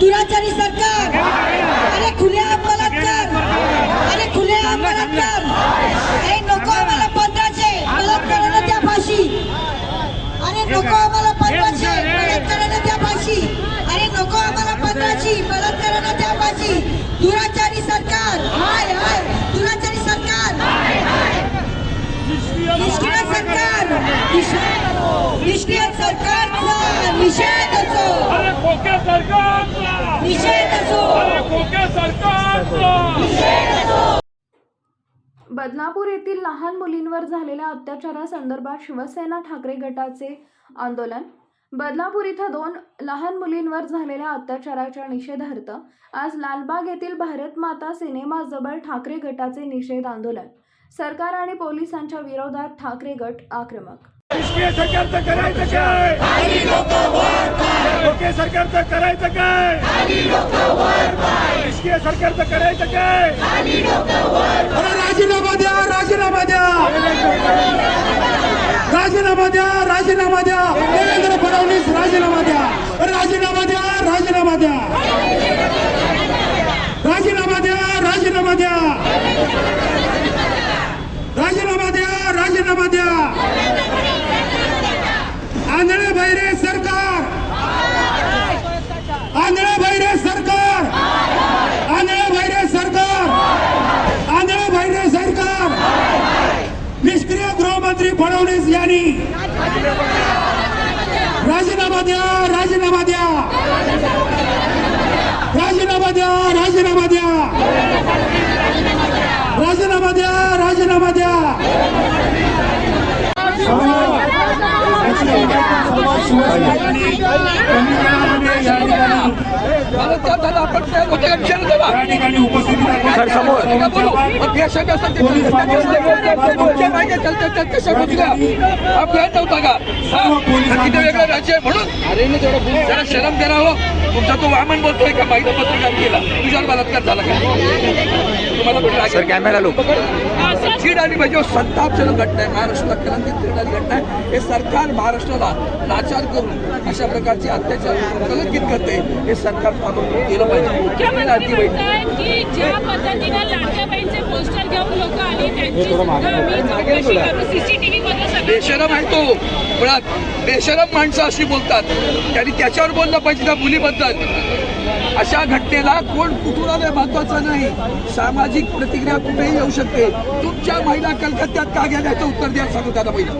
दुराचारी सरकार. अरे खुले बलात्कार अरे खुले बलात्कार अरे नको आम्हाला पंधराशे. बलात्काराला त्या फाशी अरे नको आम्हाला पंधराशे. बलात्काराला त्या फाशी अरे नको आम्हाला पंधराशे. बलात्काराला त्या फाशी दुराचारी सरकार. हाय हाय. दुराचारी सरकार. निष्क्रिय सरकार. निष्क्रिय सरकारचा निषेध असो. अरे खोके सरकारचा. निषेध असो. अरे खोके सरकारचा. बदनापूर येथील लहान मुलींवर झालेल्या अत्याचारासंदर्भात शिवसेना ठाकरे गटाचे आंदोलन. बदनापूर इथं दोन लहान मुलींवर झालेल्या अत्याचाराच्या निषेधार्थ आज लालबाग येथील भारत माता सिनेमाजवळ ठाकरे गटाचे निषेध आंदोलन. सरकार आणि पोलिसांच्या विरोधात ठाकरे गट आक्रमक निष्क्रिय सरकारचं करायचं काय? खोके सरकारचं करायचं काय? निष्क्रिय सरकारचं करायचं काय? अरे राजीनामा द्या राजीनामा द्या. राजीनामा द्या राजीनामा द्या. देवेंद्र फडणवीस राजीनामा द्या. राजीनामा द्या राजीनामा द्या. राजीनामा द्या राजीनामा द्या. राजीनामा द्या राजीनामा द्या. आंधळे भैरे सरकार. आंधळे भैरे सरकार. आंधळे भैरे सरकार. आंधळे भैरे सरकार. निष्क्रिय गृहमंत्री फडणवीस यांनी राजीनामा द्या राजीनामा द्या राजीनामा द्या राजीनामा द्या राजीनामा द्या या ठिकाणी उपस्थित किती वेगळं राज्य आहे म्हणून जरा शरम करा हो तुमचा तो वामन बोलतोय का? माहिती पत्रकार केला. तुझ्यावर बलात्कार झाला का? सर कॅमेरा लोक चीड आली पाहिजे हो, संतापजनक घटना आहे. महाराष्ट्राला क्रांती फिरणारी घटना आहे. हे सरकार महाराष्ट्राला लाचार करून अशा प्रकारचे अत्याचार कलंकित करते. हे सरकार ताबडतोब केलं पाहिजे. मुख्यमंत्री अति वाईट आहे. म्हणतात की ज्या पद्धतीने लाडक्या बहिणीचे पोस्टर घेऊन लोक आली त्यांची सुद्धा आम्ही चौकशी करू. सीसीटीव्ही मध्ये सगळे बेशरम आहे तो. मुळात बेशरम माणसं अशी बोलतात. त्यांनी त्याच्यावर बोललं पाहिजे त्या मुलीबद्दल. अशा घटनेला कोण कुठून आलं महत्वाचं नाही. सामाजिक प्रतिक्रिया कुठेही येऊ शकते. तुमच्या महिला कलकत्त्यात का गेल्या याचं उत्तर द्या सांगू त्याला पहिलं.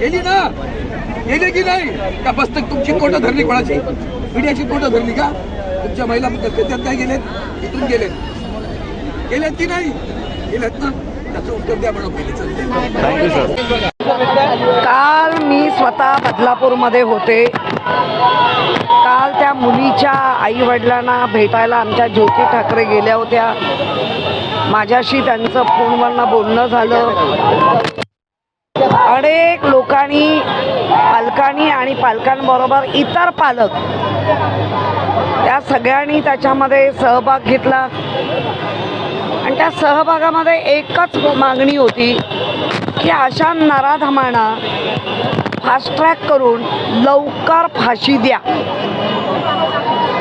गेली ना? गेली की नाही? का बसतक तुमची कोटं धरली कोणाची? मीडियाची कोटं धरली का? तुमच्या महिला कलकत्त्यात काय गेलेत? इथून गेलेत. गेलेत की नाही? गेल्यात ना? त्याचं उत्तर द्या म्हणून पहिले. काल मी स्वतः बदलापूरमध्ये होते. काल त्या मुलीच्या आई वडिलांना भेटायला आमच्या ज्योती ठाकरे गेल्या होत्या. माझ्याशी त्यांचं फोनवरनं बोलणं झालं. अनेक लोकांनी पालकांनी आणि पालकांबरोबर इतर पालक त्या सगळ्यांनी त्याच्यामध्ये सहभाग घेतला. आणि त्या सहभागामध्ये एकच मागणी होती की अशा नराधमांना फास्ट ट्रॅक करून लवकर फाशी द्या.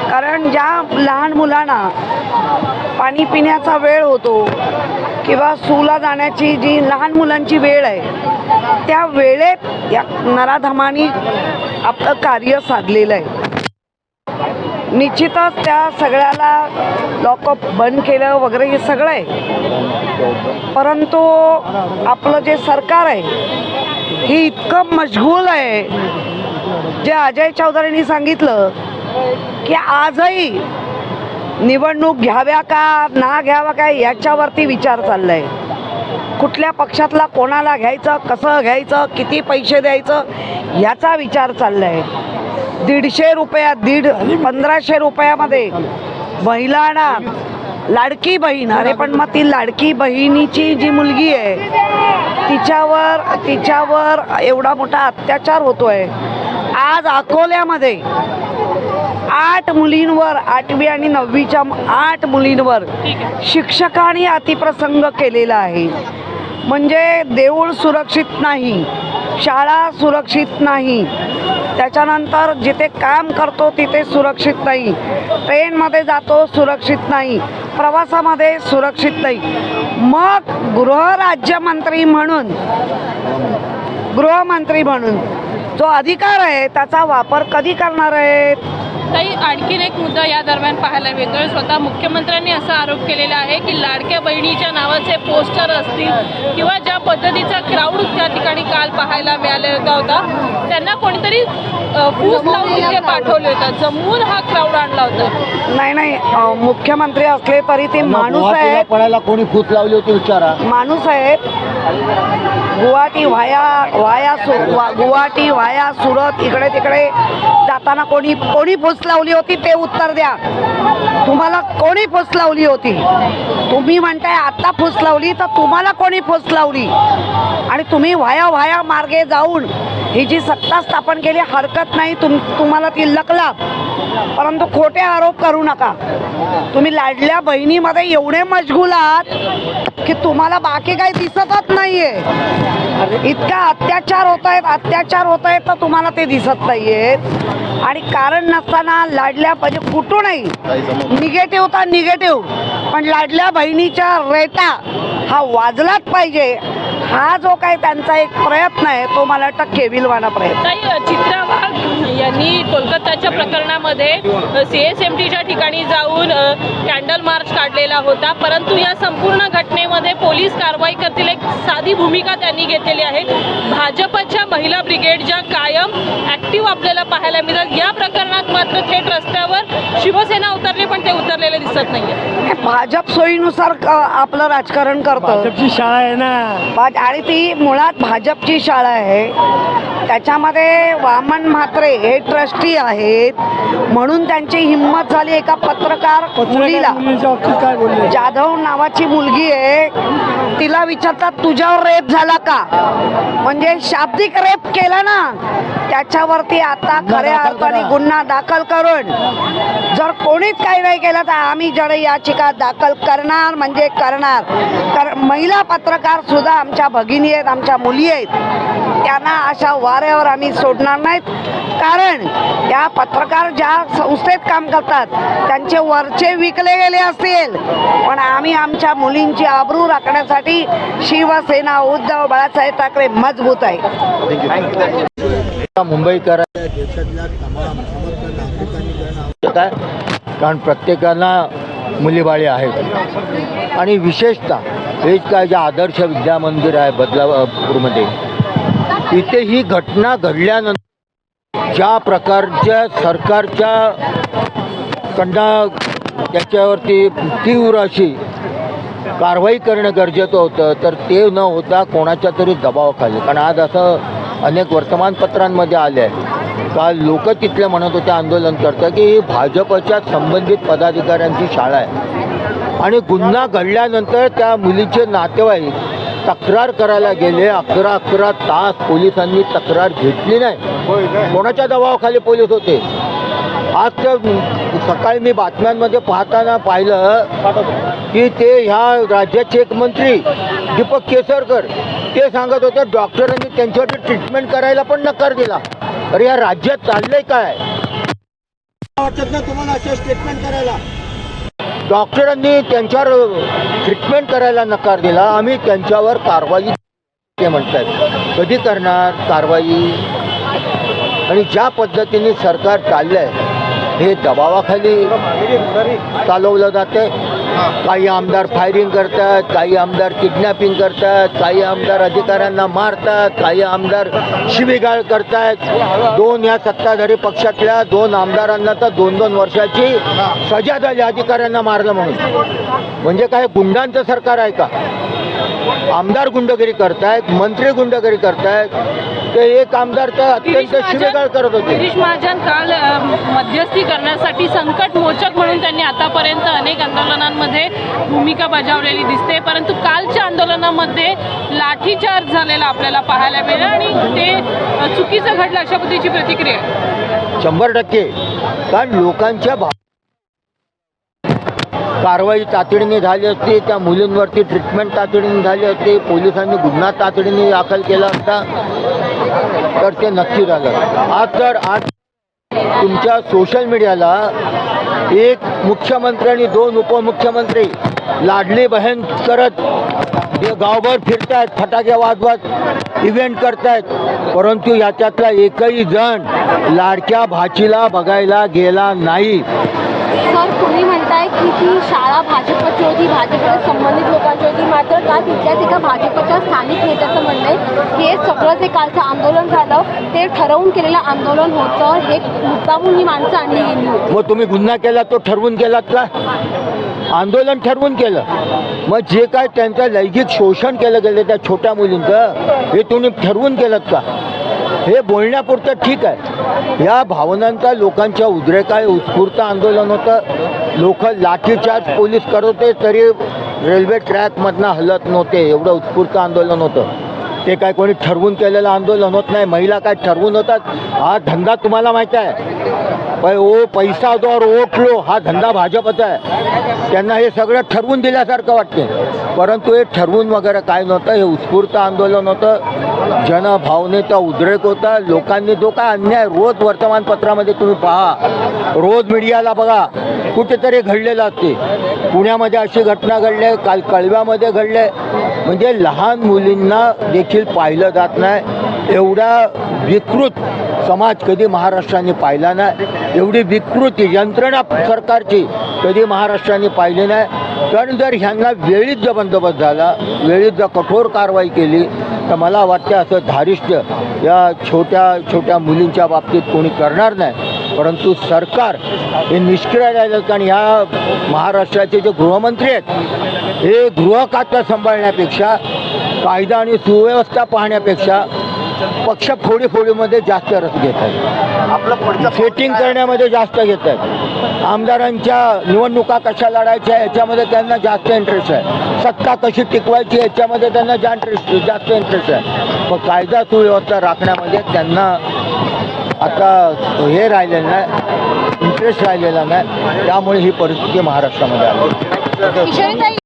कारण ज्या लहान मुलांना पाणी पिण्याचा वेळ होतो किंवा सूला जाण्याची जी लहान मुलांची वेळ आहे त्या वेळेत या नराधमानी आपलं कार्य साधलेलं आहे. निश्चितच त्या सगळ्याला लॉकअप बंद केलं वगैरे हे सगळं आहे. परंतु आपलं जे सरकार आहे हे इतकं मशगूल आहे. जे अजय चौधरींनी सांगितलं की आजही निवडणूक घ्याव्या का ना घ्यावा काय याच्यावरती विचार चाललाय. कुठल्या पक्षातला कोणाला घ्यायचं कसं घ्यायचं किती पैसे द्यायचं याचा विचार चाललाय. दीडशे रुपया दीड पंधराशे रुपयामध्ये महिलांना लाडकी बहीण. अरे पण मग ती लाडकी बहिणीची जी मुलगी आहे तिच्यावर तिच्यावर एवढा मोठा अत्याचार होतोय. आज अकोल्यामध्ये आठ मुलींवर आठवी आणि नववीच्या आठ मुलींवर शिक्षकांनी अतिप्रसंग केलेला आहे. म्हणजे देऊळ सुरक्षित नाही शाळा सुरक्षित नाही त्याच्यानंतर जिथे काम करतो तिथे सुरक्षित नाही. ट्रेनमध्ये जातो सुरक्षित नाही. प्रवासामध्ये सुरक्षित नाही. मग गृहराज्यमंत्री म्हणून गृहमंत्री म्हणून जो अधिकार आहे त्याचा वापर कधी करणार आहेत? ताई आणखीन एक मुद्दा या दरम्यान पाहायला मिळतोय. स्वतः मुख्यमंत्र्यांनी असा आरोप केलेला आहे की लाडक्या बहिणीच्या नावाचे पोस्टर असतील किंवा ज्या पद्धतीचा क्राऊड त्या ठिकाणी काल पाहायला मिळालेला होता त्यांना कोणीतरी फूस लावून तिथे पाठवले होतं. जमवून हा क्राऊड आणला होता. नाही नाही मुख्यमंत्री असले तरी ते माणूस आहेत. पडायला कोणी फूट लावली होती विचारा. माणूस आहेत. Guwahati via via Guwahati via Surat इकडे तिकडे जाताना कोणी कोणी फूस लावली होती ते उत्तर द्या. तुम्हाला कोणी फस लावली होती? तुम्ही म्हणताय आता फूस लावली तर तुम्हाला कोणी फस लावली आणि तुम्ही व्हाया व्हाया मार्गे जाऊन ही जी सत्ता स्थापन केली हरकत नाही तुम तुम्हाला ती लकला परंतु खोटे आरोप करू नका. तुम्ही लाडल्या बहिणीमध्ये एवढे मशगूल आहात की तुम्हाला बाकी काही दिसतच नाहीये. इतका अत्याचार होत आहेत अत्याचार होत आहेत तर तुम्हाला ते दिसत नाहीयेत आणि कारण नसताना लाडल्या म्हणजे कुठूनही निगेटिव्ह तर निगेटिव्ह? पण लाडल्या बहिणीच्या रेटा हा वाजलाच पाहिजे. हा जो काही त्यांचा एक प्रयत्न आहे तो मला वाटतं केविलवाना प्रयत्न. चित्रा वाघ यांनी कोलकाताच्या प्रकरणामध्ये सी एस एम टीच्या ठिकाणी जाऊन कॅन्डल मार्च काढलेला होता. परंतु या संपूर्ण घटनेमध्ये पोलीस कारवाई करतील एक साधी भूमिका त्यांनी घेतलेली आहे. भाजपच्या महिला ब्रिगेड ज्या कायम ऍक्टिव्ह आपल्याला पाहायला मिळतात या प्रकरणात मात्र थेट रस्त्यावर शिवसेना उतरली पण ते उतरलेले दिसत नाहीये. हे भाजप सोयीनुसार क- आपलं राजकारण करतं. शाळा आहे ना. भाज- आणि ती मुळात भाजपची शाळा आहे. त्याच्यामध्ये वामन म्हात्रे हे ट्रस्टी आहेत. म्हणून त्यांची हिंमत झाली एका पत्रकार मुलीला. काय बोलले? जाधव नावाची मुलगी आहे. तिला विचारतात तुझ्यावर रेप झाला का? म्हणजे शाब्दिक रेप केला ना. त्याच्यावरती आता खऱ्या अर्थाने गुन्हा दाखल करून जर कोणीच काही नाही केलं तर आम्ही जड याचिका दाखल करणार म्हणजे करणार. कारण महिला पत्रकार सुद्धा आमच्या भगिनी आहेत आमच्या मुली आहेत. त्यांना अशा वाऱ्यावर आम्ही सोडणार नाहीत. कारण या पत्रकार ज्या संस्थेत काम करतात त्यांचे वरचे विकले गेले असतील. पण आम्ही आमच्या मुलींची आबरू राखण्यासाठी शिवसेना उद्धव बाळासाहेब ठाकरे मजबूत आहे. मुंबईकर काय कारण प्रत्येकाला मुलीबाळी आहेत. आणि विशेषतः हेच काय जे आदर्श विद्या मंदिर आहे बदलापूरमध्ये इथे ही घटना घडल्यानंतर ज्या प्रकारच्या सरकारच्या कडनं त्याच्यावरती तीव्र अशी कारवाई करणं गरजेचं होतं तर ते न होता कोणाच्या तरी दबावाखाली. कारण आज असं अनेक वर्तमानपत्रांमध्ये आले आहे का लोक तिथले म्हणत होते आंदोलन करतं की ही भाजपच्या संबंधित पदाधिकाऱ्यांची शाळा आहे. आणि गुन्हा घडल्यानंतर त्या मुलीचे नातेवाईक तक्रार करायला गेले. अकरा अकरा तास पोलिसांनी तक्रार घेतली नाही. कोणाच्या दबावाखाली पोलीस होते? आज तर सकाळी मी बातम्यांमध्ये पाहताना पाहिलं की ते ह्या राज्याचे एक मंत्री दीपक केसरकर ते सांगत होते डॉक्टरांनी त्यांच्यावरती ट्रीटमेंट करायला पण नकार दिला. अरे या राज्यात चाललंय काय? वाटत ना तुम्हाला असे स्टेटमेंट करायला. डॉक्टरांनी त्यांच्यावर ट्रीटमेंट करायला नकार दिला. आम्ही त्यांच्यावर कारवाई ते म्हणतात. कधी करणार कारवाई? आणि ज्या पद्धतीने सरकार चाललंय हे दबावाखाली चालवलं जाते काही आमदार फायरिंग करतात काही आमदार किडनॅपिंग करतात काही आमदार अधिकाऱ्यांना मारतात काही आमदार शिवीगाळ करतात. दोन या सत्ताधारी पक्षातल्या दोन आमदारांना तर दोन दोन वर्षाची सजा झाली अधिकाऱ्यांना मारलं म्हणून. म्हणजे काय गुंडांचं सरकार आहे का? आमदार गुंडगिरी करतायत मंत्री गुंडगिरी करतायत. ते एक आमदार तर अत्यंत शिवेगाळ करत होते. गिरीश महाजन काल मध्यस्थी करण्यासाठी संकट मोचक म्हणून त्यांनी आतापर्यंत अनेक आंदोलनांमध्ये भूमिका बजावलेली दिसते. परंतु कालच्या आंदोलनामध्ये लाठीचार्ज झालेला आपल्याला पाहायला मिळाला आणि ते चुकीचं घडलं अशा पद्धतीची प्रतिक्रिया. शंभर टक्के. कारण लोकांच्या कारवाई तातडीने झाली असती त्या मुलींवरती ट्रीटमेंट तातडीने झाली असती पोलिसांनी गुन्हा तातडीने दाखल केला असता तर ते नक्की झालं. आज तर आज तुमच्या सोशल मीडियाला एक मुख्यमंत्री आणि दोन उपमुख्यमंत्री लाडली बहीण करत हे गावभर फिरतायत फटाके वाजवत इव्हेंट करतायत परंतु याच्यातला एकही जण लाडक्या भाचीला बघायला गेला नाही. सर तुम्ही म्हणताय की ती शाळा भाजपची होती भाजपला संबंधित लोकांची होती. मात्र काल तिथल्याच एका भाजपच्या स्थानिक नेत्याचं म्हणणं आहे की हे सगळं जे कालचं आंदोलन झालं ते ठरवून केलेलं आंदोलन होतं. हे मुद्दामून ही माणसं आणली गेली होती. मग तुम्ही गुन्हा केला तो ठरवून केलात का? आंदोलन ठरवून केलं. मग जे काय त्यांचं लैंगिक शोषण केलं गेलं त्या छोट्या मुलींचं हे तुम्ही ठरवून केलं का? हे बोलण्यापुरतं ठीक आहे. या भावनांचा लोकांच्या उद्रेकाय उत्स्फूर्त आंदोलन होतं. लोक लाठीचार्ज पोलीस करत होते तरी रेल्वे ट्रॅकमधनं हलत नव्हते. एवढं उत्स्फूर्त आंदोलन होतं. ते काय कोणी ठरवून केलेलं आंदोलन होत नाही. महिला काय ठरवून होतात? हा धंदा तुम्हाला माहीत आहे. पै ओ पैसा द्वार ओटलो हा धंदा भाजपचा आहे. त्यांना हे सगळं ठरवून दिल्यासारखं वाटते परंतु हे ठरवून वगैरे काय नव्हतं हे उत्स्फूर्त आंदोलन होतं. जनभावनेचा उद्रेक होता. लोकांनी जो काय अन्याय रोज वर्तमानपत्रामध्ये तुम्ही पहा. रोज मीडियाला बघा. कुठेतरी घडलेलं असते. पुण्यामध्ये अशी घटना घडली आहे, काल कळव्यामध्ये घडले. म्हणजे लहान मुलींना देखील पाहिलं जात नाही. एवढा विकृत समाज कधी महाराष्ट्राने पाहिला नाही. एवढी विकृती यंत्रणा सरकारची कधी महाराष्ट्राने पाहिली नाही. कारण जर ह्यांना वेळीच जर बंदोबस्त झाला वेळीच जर कठोर कारवाई केली तर मला वाटतं असं धारिष्ट्य या छोट्या छोट्या मुलींच्या बाबतीत कोणी करणार नाही. परंतु सरकार हे निष्क्रिय राहिलं कारण ह्या महाराष्ट्राचे जे गृहमंत्री आहेत हे गृहखातं सांभाळण्यापेक्षा कायदा आणि सुव्यवस्था पाहण्यापेक्षा पक्ष फोडीफोडीमध्ये जास्त रस घेत आहेत. आपलं सेटिंग करण्यामध्ये जास्त घेत आहेत. आमदारांच्या निवडणुका कशा लढायच्या याच्यामध्ये त्यांना जास्त इंटरेस्ट आहे. सत्ता कशी टिकवायची याच्यामध्ये त्यांना जास्त इंटरेस्ट जास्त इंटरेस्ट आहे. पण कायदा सुव्यवस्था राखण्यामध्ये त्यांना आता हे राहिलेलं नाही इंटरेस्ट राहिलेला नाही. त्यामुळे ही परिस्थिती महाराष्ट्रामध्ये आली.